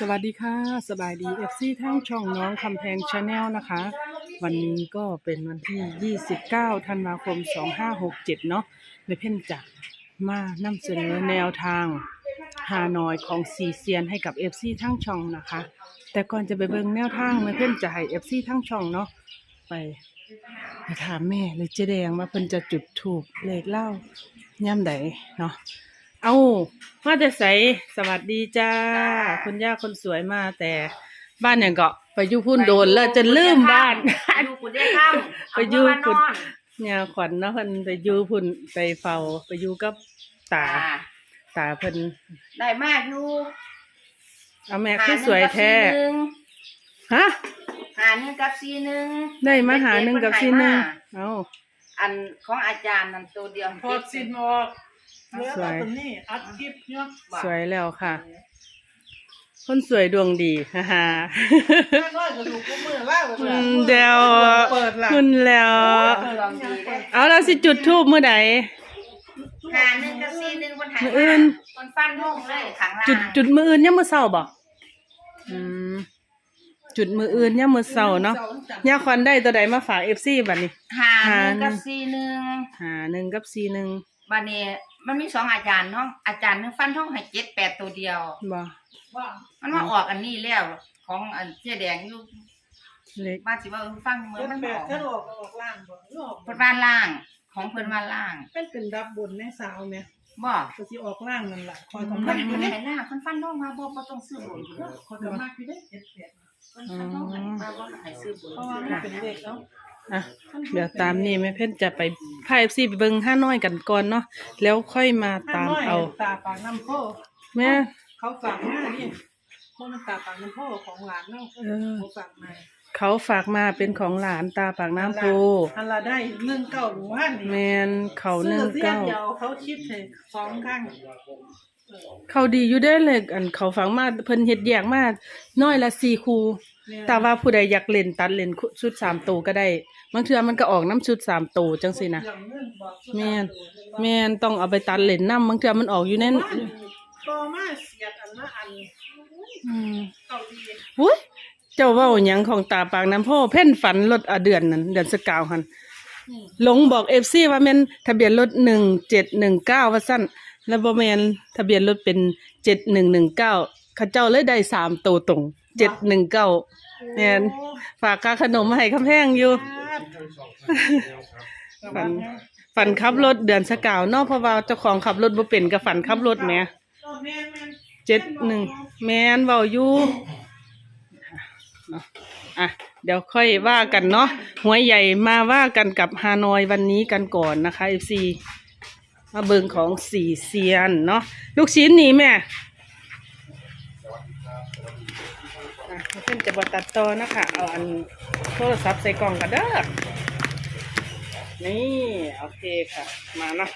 สวัสดีค่ะ สบายดีเอฟซีทั้งช่องน้องคำแพงชาแนลนะคะ วันนี้ก็เป็นวันที่ 29 ธันวาคม 2567 เนาะในเพ่นจะมานำเสนอแนวทางฮานอยของซีเซียนให้กับเอฟซีทั้งช่องนะคะ แต่ก่อนจะไปเบิ่งแนวทางในเพ่นจะให้เอฟซีทั้งช่องเนาะไปไปถามแม่เลยเจแดงว่าเพิ่นจะจุดถูกเลขเล่าย่ำใดเนาะ เอามาแต่ใสสวัสดีจ้า คุณย่าคนสวยมาแต่บ้านเนี่ยก็ไปอยู่พุ่นโดนแล้วจะลืมบ้านอยู่กุฎได้ข้ามไปอยู่กุฎเนี่ยขวัญเนาะเพิ่นไปอยู่พุ่นไปเฝ้าไปอยู่กับตา ตาตาเพิ่นได้มากอยู่เอาแม่คือสวยแท้ฮะหาหนึ่งกับสี่หนึ่งได้มาหาหนึ่งกับซีหนึ่งเอาอันของอาจารย์นั่นตัวเดียวพอดสินออก เหลือแต่ตัวนี้อัดคลิปเนาะสวยแล้วค่ะ คนสวยดวงดีฮ่าฮ่า แม่น้อยก็ถูกก็มือล่าเลยอืมเดี๋ยว เปิดละคุณแล้ว ลองดีได้เอาเราสิจุดทูบเมื่อใด หาหนึ่งกับสี่หนึ่งคนหายมื้ออื่นคนฟันห้องเลยขังล่างจุดจุดมืออื่นยังมือเศร้าบ่อืมจุดมืออื่นยังมือเศร้าเนาะย่าควันได้ตัวใดมาฝากเอฟซีบัดนี้ หาหนึ่งกับสี่หนึ่งหาหนึ่งกับสี่หนึ่งบัดนี้ มันมีสองอาจารย์เนาะอาจารย์หนึงฟันห้องให้เจ็ดแปดตัวเดียว บ่ว่ามันมาออกอันนี้แล้ว ของอันเจ๊แดงอยู่เล็กบ้านสิว่าเออฟังเหมือนเจ็ดมันแปบดอกถ้าออกก็ออกล่างบ่ออกเพิ่นบ้านล่าง ของเพิ่นบ้านล่างเป็นเป็นดับบนแม่สาวเนี่ยบ่ก็สิออกล่างนั่นแหละคอยเพิ่กำนลังเพิ่นให้ล่างเพิ่นฟันลงมาบ่บ่ต้องซื้อบุญเด้อคอยกำลังอยู่ได้เจ็ดแปดเพิ่นฟันลงให้มาบ่ให้ซื้อบุญเพราะว่ามันเป็นเลขเนาะอะ เดี๋ยวตามนี่แม่เพ่นจะไป พาเอฟซีไปเบิ่งห้าน้อยกันก่อนเนาะแล้วค่อยมาตามน้อยเอาตาปากน้ำโพแม่เขาฝากมานี่เพราะมันตาปากน้ำโพของหลานเนาะเออเขาฝากมา เขาฝากมาเป็นของหลานตาปากน้ำโพอันละได้หนึ่งเก้าหมู่บ้านนี่แมนเขาหนึ่งซื้อเก้าเสียเดียวเขาคิดให้สองข้างเขาดีอยู่ได้อเลยอันเขาฟังมาเพิ่นเฮ็ดแยกมาน้อยละสี่คูแต่ว่าผู้ใดอยากเล่นตัดเล่นชุดสามตัวก็ได้บางเทื่อมันก็ออกน้ำชุดสามตัวจังสินะ แม่น แม่นต้องเอาไปตัดเล่นน้ำบางเทื่อมันออกอยู่ในต่อมาเสียดอันละอันอืมเก่าดี อุ้ย เจ้าเว้าหยังของตาปากน้ำโพเพ่นฝันรถอะเดือนนั้นเดือนสกาวหันหลงบอก FC ว่าแม่นทะเบียนรถ1719ว่าซั่นแล้วบ่แม่นทะเบียนรถเป็น7119เก้าข้าเจ้าเลยได้สามตัวตรง719แม่น ฝากค่าขนมมาให้คำแพงอยู่ ฝันฝันขับรถเดือนสกาวนอกเพราะว่าเจ้าของขับรถบ่เป็นก็ฝันขับรถแหมเจ็ดหนึ่งแมนเว้าอยู่ อะเดี๋ยวค่อยว่ากันเนาะหวยใหญ่มาว่ากันกับฮานอยวันนี้กันก่อนนะคะ FC มาเบิงของสี่เซียนเนาะลูกชิ้นนี่แม่เพื่อนจะบอตัดต่อนะคะเอาอันโทรศัพท์ใส่กล่องกันเด้อนี่โอเคค่ะ มาเนาะ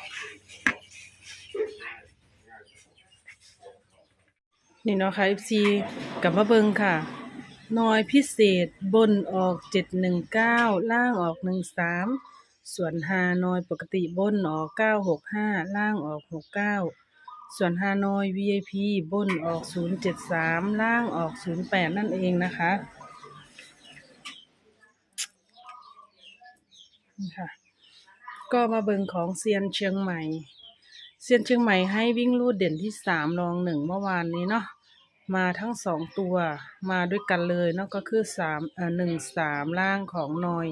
นี่เนาะค่ะ FC กับมาเบิงค่ะ น้อยพิเศษบนออกเจ็ดหนึ่งเก้าล่างออกหนึ่งสามส่วนฮานอยปกติบนออกเก้าหกห้าล่างออกหกเก้าส่วนฮานอย VIP บนออกศูนย์เจ็ดสามล่างออกศูนย์แปดนั่นเองนะคะนี่ค่ะก็มาเบิงของเซียนเชียงใหม่ เซียนเชียงใหม่ให้วิ่งลูดเด่นที่สามรองหนึ่งเมื่อวานนี้เนาะ มาทั้งสองตัวมาด้วยกันเลยเนาะก็คือสามเอ่อหนึ่งสามล่างของนอย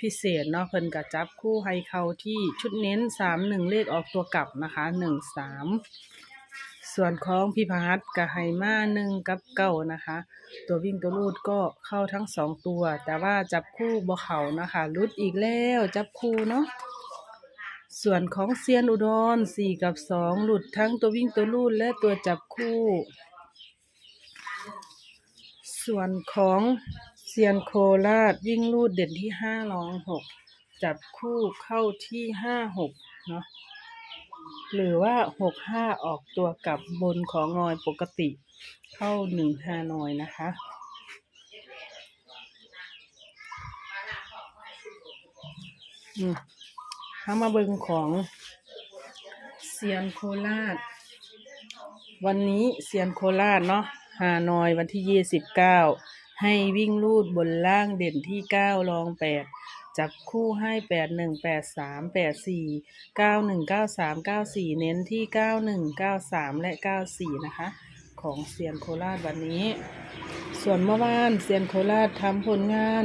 พิเศษเนาะเพิ่นกับจับคู่ให้เขาที่ชุดเน้นสามหนึ่งเลขออกตัวกลับนะคะหนึ่งสามส่วนของพี่พัทกับไฮมาหนึ่งกับเก้านะคะ ตัววิ่งตัวรูดก็เข้าทั้งสองตัว แต่ว่าจับคู่บ่เขานะคะรุดอีกแล้วจับคู่เนาะส่วนของเซียนอุดรสี่กับสองหลุดทั้งตัววิ่งตัวลูดและตัวจับคู่ ส่วนของเซียนโคราชวิ่งลูดเด่นที่ห้ารองหกจับคู่เข้าที่ห้าหกเนาะหรือว่าหกห้าออกตัวกลับบนของนอยปกติ เข้าหนึ่งห้านอยนะคะ อืมเข้ามาเบิงของเซียนโคราช วันนี้เซียนโคราชเนาะ ฮานอยวันที่ยี่สิบเก้าให้วิ่งลูดบนล่างเด่นที่เก้ารองแปดจับคู่ให้แปดหนึ่งแปดสามแปดสี่เก้าหนึ่งเก้าสามเก้าสี่เน้นที่เก้าหนึ่งเก้าสามและเก้าสี่นะคะ ของเซียนโคราชวันนี้ ส่วนเมื่อวานเซียนโคราชทำผลงาน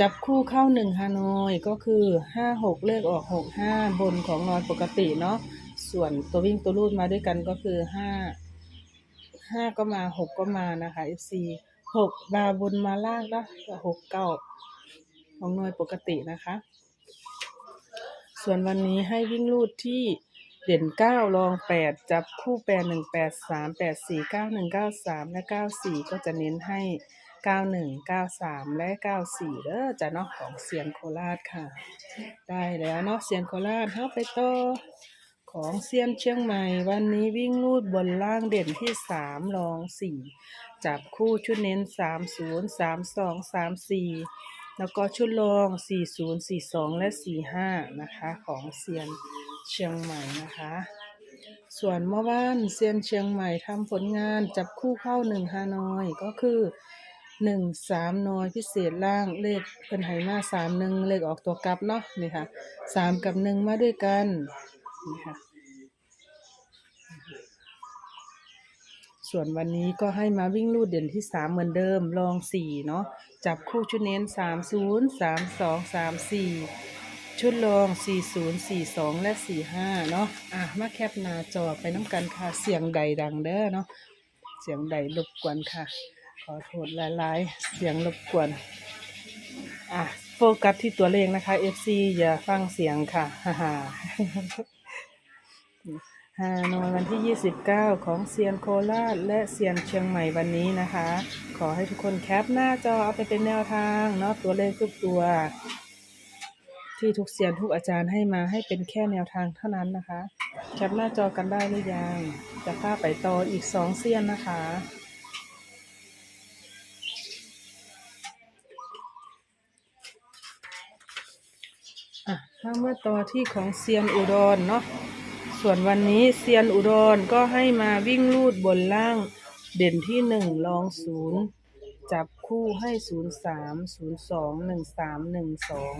จับคู่เข้าหนึ่งฮานอยก็คือห้าหกเลขออกหกห้าบนของนอยปกติเนาะส่วนตัววิ่งตัวรูดมาด้วยกันก็คือห้า ห้าก็มาหกก็มานะคะ FC หกมาบนมาล่างนะหกเก้าของนอยปกตินะคะ ส่วนวันนี้ให้วิ่งรูดที่เด่นเก้ารองแปดจับคู่แปดหนึ่งแปดสามแปดสี่เก้าหนึ่งเก้าสามและเก้าสี่ก็จะเน้นให้เก้าหนึ่งเก้าสามและเก้าสี่เด้อจะนาะของเซียนโคราชค่ะ ได้แล้วเนาะเซียนโคราชเข้าไปต่อ ของเซียนเชียงใหม่ วันนี้วิ่งรูดบนล่างเด่นที่สามรองสี่จับคู่ชุดเน้นสามศูนย์สามสองสามสี่แล้วก็ชุดรองสี่ศูนย์สี่สองและสี่ห้านะคะของเซียนเชียงใหม่นะคะ ส่วนเมื่อวานเซียนเชียงใหม่ทำผลงานจับคู่เข้าหนึ่งฮานอยก็คือหนึ่งสามนอยพิเศษล่างเลขเป็นไหมาสามหนึ่งเลขออกตัวกลับเนาะนี่ค่ะสามกับหนึ่งมาด้วยกัน นี่ค่ะส่วนวันนี้ก็ให้มาวิ่งลูดเด่นที่สามเหมือนเดิมลองสี่เนาะจับคู่ชุดเน้นสามศูนย์สามสองสามสี่ชุดลองสี่ศูนย์สี่สองและสี่ห้าเนาะอะ มาแคปหน้าจอไปน้ำกันค่ะ เสียงใดดังเด้อเนาะ เสียงใดรบกวนค่ะ ขอโทษหลายๆ เสียงรบกวน อะ โฟกัสที่ตัวเลขนะคะ FC อย่าฟังเสียงค่ะ ฮ่า ฮาฮานอยวันที่ 29 ของเซียนโคราชและเซียนเชียงใหม่วันนี้นะคะ ขอให้ทุกคนแคปหน้าจอเอาไปเป็นแนวทางเนาะตัวเลขทุกตัว ที่ทุกเซียนทุกอาจารย์ให้มาให้เป็นแค่แนวทางเท่านั้นนะคะ แคปหน้าจอกันได้หรือยังจะพาไปต่ออีกสองเซียนนะคะ อะถ้าเมื่อต่อที่ของเซียนอุดรเนาะ ส่วนวันนี้เซียนอุดรก็ให้มาวิ่งลูดบนล่าง เด่นที่หนึ่งรองศูนย์จับคู่ให้ศูนย์สามศูนย์สองหนึ่งสามหนึ่งสอง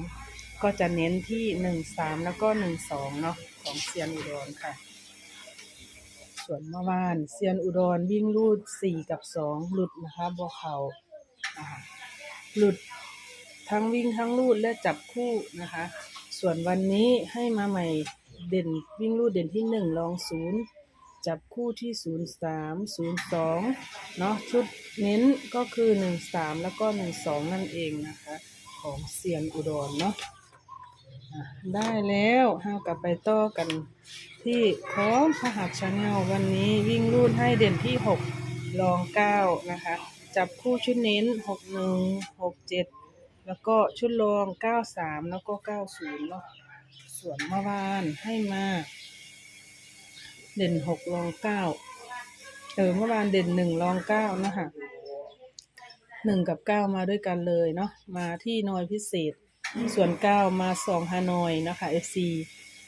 ก็จะเน้นที่หนึ่งสามแล้วก็หนึ่งสองเนาะของเซียนอุดรค่ะ ส่วนเมื่อวานเซียนอุดรวิ่งลูดสี่กับสองหลุดนะคะบัวเขาอ่าหลุดทั้งวิ่งทั้งลูดและจับคู่นะคะ ส่วนวันนี้ให้มาใหม่ เด่นวิ่งลูดเด่นที่หนึ่งลองศูนย์จับคู่ที่ศูนย์สามศูนย์สองเนาะชุดเน้นก็คือหนึ่งสามแล้วก็หนึ่งสองนั่นเองนะคะ ของเซียนอุดรเนาะได้แล้วห้ากลับไปต่อกันที่ของพระหัตชาแนลวันนี้วิ่งลูดให้เด่นที่หกลองเก้านะคะ จับคู่ชุดเน้นหกหนึ่งหกเจ็ดแล้วก็ชุดรองเก้าสามแล้วก็เก้าศูนย์เนาะ ส่วนเมื่อวานให้มา เด่นหกรองเก้าเออเมื่อวานเด่นหนึ่งรองเก้านะคะหนึ่งกับเก้ามาด้วยกันเลยเนาะมาที่นอยพิเศษ ส่วนเก้ามาสองฮานอยนะคะ FC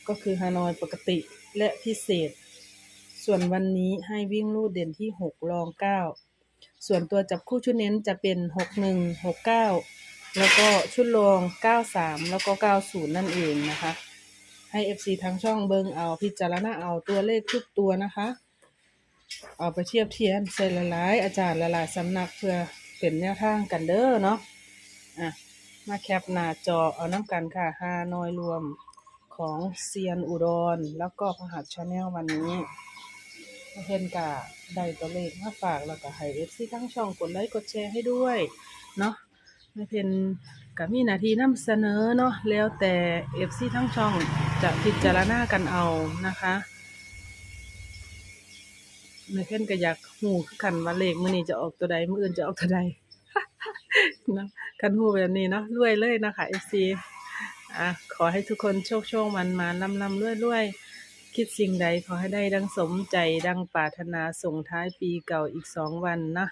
ก็คือฮานอยปกติและพิเศษ ส่วนวันนี้ให้วิ่งลูดเด่นที่หกรองเก้าส่วนตัวจับคู่ชุดเน้นจะเป็นหกหนึ่งหกเก้าแล้วก็ชุดรอง 93 แล้วก็ 90 นั่นเองนะคะ ให้ FC ทั้งช่องเบิงเอาพิจารณาเอาตัวเลขทุกตัวนะคะ เอาไปเทียบเทียนใส่ละลายอาจารย์ละลายสำนักเพื่อเป็นแนวทางกันเด้อเนาะอะมาแคปหน้าจอเอาน้ำกันค่ะฮานอยรวมของเซียนอุดร แล้วก็พหัสชาแนลวันนี้เพื่อนกะได้ตัวเลขมาฝากแล้วก็ให้ FC ทั้งช่องกดไลค์กดแชร์ให้ด้วยเนาะไม่เป็นกับมีนาทีนำเสนอเนาะแล้วแต่เอฟซีทั้งช่อง จะพิจารณากันเอานะคะไม่เพ่นก็อยากหูคือกันว่าเลขมื้อนี้จะออกตัวใดมื้ออื่นจะออกตัวใดนะกันหูแบบนี้เนาะรวยเลยนะคะเอฟซีอะขอให้ทุกคนโชคโชคมันมาลำลำรวยรวยคิดสิ่งใดขอให้ได้ดังสมใจดังปรารถนาส่งท้ายปีเก่าอีกสองวันนะ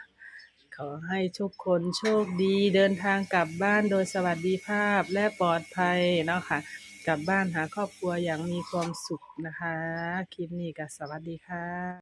ขอให้ทุกคนโชคดีเดินทางกลับบ้านโดยสวัสดิภาพและปลอดภัยเนาะค่ะ กลับบ้านหาครอบครัวอย่างมีความสุขนะคะ คลิปนี้ก็สวัสดีค่ะ